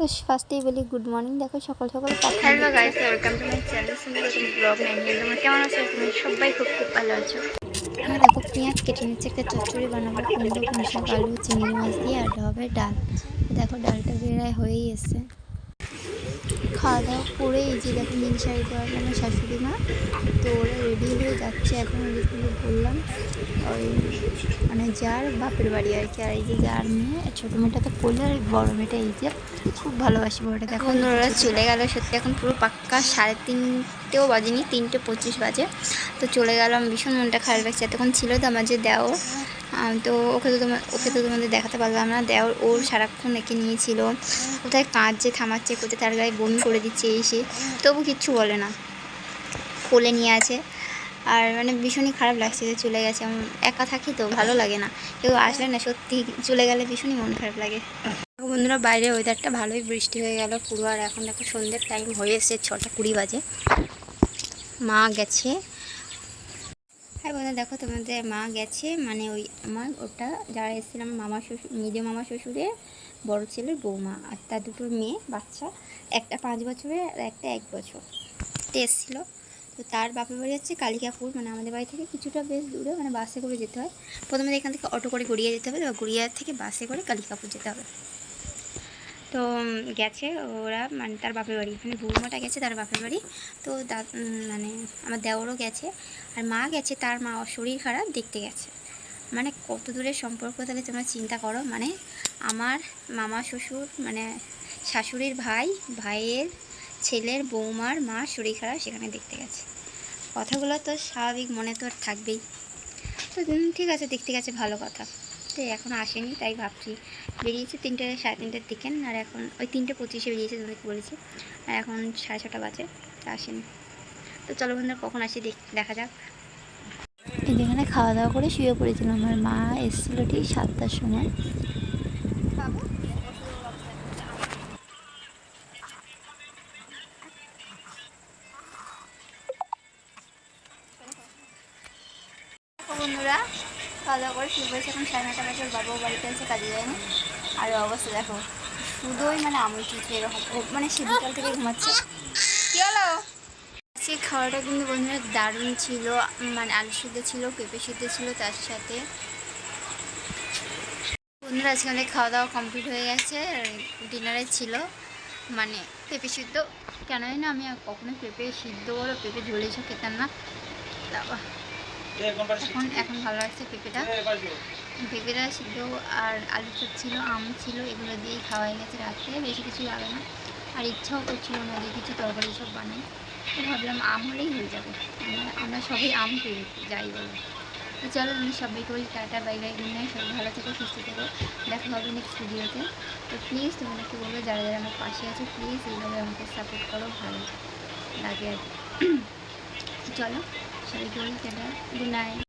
তো ফার্স্টেই বলি গুড মর্নিং দেখো সকাল সকাল hello guys welcome to my channel সুন্দর ব্লগ নাইন তোমরা কেমন আছো? তুমি সবাই খুব খুব ভালো আছো। আমি দেখো পেঁয়াজ কেটে নিচ্ছে একটা চচ্চড়ি বানাবো। কুমড়ো কুমড়ো আলু চিংড়ি মাছ দিয়ে আর হবে ডাল। দেখো ডালটা বেড়ায় হয়েই এসছে। খাওয়া দাওয়া করে এই যে দেখেন নীল শাড়ি দেওয়ার আমার শাশুড়ি মা। তো ওরা রেডি হয়ে যাচ্ছে এখন ওদিকে বললাম। ওই মানে যার বাপের বাড়ি আর কি। আর এই যে যার মেয়ে ছোটো মেয়েটা তো কোলে আর বড়ো মেয়েটা এই যে। খুব ভালোবাসি বড়টা দেখো এখন ওরা চলে গেল। সত্যি এখন পুরো পাক্কা সাড়ে তিনটেও বাজেনি তিনটে পঁচিশ বাজে। তো চলে গেলাম ভীষণ মনটা খারাপ লাগছে। এতক্ষণ ছিল তো আমার যে আহ, তো ওকে তো তোমার ওকে তো তোমাদের দেখাতে পারলাম না। দেওর ওর সারাক্ষণ একে নিয়েছিল। কোথায় কাঁদছে থামাচ্ছে কোথায় তার গায়ে বমি করে দিচ্ছে এই সে। তবু কিচ্ছু বলে না। কোলে নিয়ে আছে। আর মানে ভীষণই খারাপ লাগছে যে চলে গেছে। একা থাকি তো ভালো লাগে না। কেউ আসলে না সত্যি চলে গেলে ভীষণই মন খারাপ লাগে। বন্ধুরা বাইরে ওয়েদারটা ভালোই বৃষ্টি হয়ে গেল পুরো। আর এখন দেখো সন্ধ্যের টাইম হয়ে এসেছে ছটা কুড়ি বাজে। মা গেছে। হ্যাঁ বন্ধু দেখো তোমাদের মা গেছে। মানে ওই আমার, ওটা যারা এসেছিলাম মামা শ্বশুর নিজে মামা শ্বশুরের বড় ছেলের বৌমা আর তার দুটো মেয়ে, বাচ্চা। একটা পাঁচ বছরের আর একটা এক বছর। এসেছিল। তো তার বাপের বাড়ি হচ্ছে কালিকাপুর। মানে আমাদের বাড়ি থেকে কিছুটা বেশ দূরে মানে বাসে করে যেতে হয়। প্রথমে এখান থেকে অটো করে গড়িয়ে যেতে হবে গড়িয়া থেকে বাসে করে কালিকাপুর যেতে হবে। তো গেছে ওরা মানে তার বাপের বাড়ি। মানে বৌমাটা গেছে, তার বাপের বাড়ি। তো মানে আমার দেওরও গেছে। আর মা গেছে, তার মা শরীর খারাপ, দেখতে গেছে। মানে কত দূরের সম্পর্ক, তাহলে তোমরা চিন্তা করো। মানে আমার মামা শ্বশুর মানে শাশুড়ির ভাই, ভাইয়ের ছেলের বৌমার মা শরীর খারাপ, সেখানে দেখতে গেছে। কথাগুলো তো স্বাভাবিক, মনে তো আর থাকবেই। তো ঠিক আছে, দেখতে গেছে, ভালো কথা। তো এখন আসেনি, তাই ভাবছি। বেরিয়েছে তিনটে, সাড়ে তিনটের দিকে, আর এখন ওই তিনটে পঁচিশে বেরিয়েছে তোমাদেরকে বলেছি। আর এখন সাড়ে ছটা বাজে আসেনি। তো চলো বন্ধুরা, কখন আসি দেখ- যাক। এই যে এখানে খাওয়া দাওয়া করে শুয়ে পড়েছিলাম আমার মা, এসেছিল ঠিক সাতটার সময়। বন্ধুরা খাওয়া দাওয়া করে শুয়ে পড়েছে এখন সাড়ে নটা বাজে বাবাও বাড়িতে আছে কাজে যায়নি। আর অবস্থা দেখো শুধুই মানে আমুল চুচে এরকম মানে সে বিকাল থেকে ঘুমাচ্ছে। কি হলো? আজকে খাওয়াটা কিন্তু বন্ধুরা দারুণ ছিল মানে আলু সিদ্ধ ছিল পেঁপে সিদ্ধ ছিল তার সাথে। বন্ধুরা আজকে আমাদের খাওয়া দাওয়া কমপ্লিট হয়ে গেছে ডিনারে ছিল মানে পেঁপে সিদ্ধ। কেন না আমি আর কখনোই পেঁপে সিদ্ধ বলো পেঁপে ঝোল এসব খেতাম না। এখন এখন ভালো লাগছে পেঁপেটা। পেঁপেটা সিদ্ধ আর আলু চপ ছিল, আম ছিল, এগুলো দিয়েই খাওয়া হয়ে গেছে রাত্রে, বেশি কিছু লাগে না। আর ইচ্ছাও করছিল না যে কিছু তরকারি সব বানাই। তো ভাবলাম আম হলেই হয়ে যাবে। আমরা সবাই আম পেয়ে যাই বলো। তো চলো আমি সবাইকে বলি টাটা, বাই বাই নাইট, সবাই ভালো থেকো, সুস্থ থেকো। দেখা হবে নেক্সট ভিডিওতে তো। প্লিজ তোমাদেরকে বলব, যারা যারা আমার পাশে আছে প্লিজ এইভাবে আমাকে সাপোর্ট করো, ভালো লাগে আর কি। চলো সবাইকে বলি টাটা গুড নাইট